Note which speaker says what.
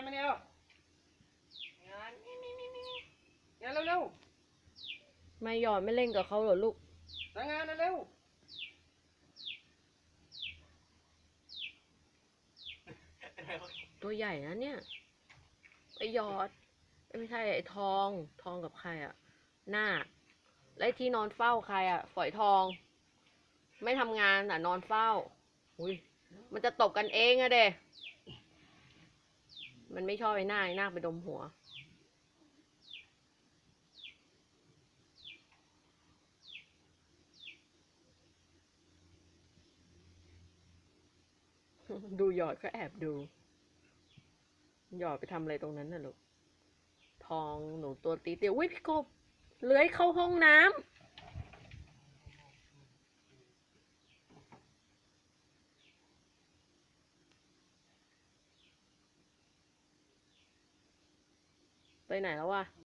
Speaker 1: านมาเร็วงานนี่นี่นี่นี่งานเร็วเร็ว
Speaker 2: ไม่หยอดไม่เล่นกับเขาเหรอลูก
Speaker 1: ๆทำงานเร็ว
Speaker 2: ตัวใหญ่นะเนี่ยไอหยอดเอ้ยไม่ใช่ไอทองทองกับใครอะหน้าและไอ้ที่นอนเฝ้าใครอะฝอยทอง ไม่ทำงานแต่นอนเฝ้า อุ้ยมันจะตบกันเองอะเด มันไม่ชอบไอ้หน้าไอ้หน้าไปดมหัว ดูหยอดก็แอบดู หยอดไปทำอะไรตรงนั้นน่ะลูก ทองหนูตัวตีเตียวอุ้ยพี่กบเลื้อยเข้าห้องน้ำ ไปไหนแล้ววะ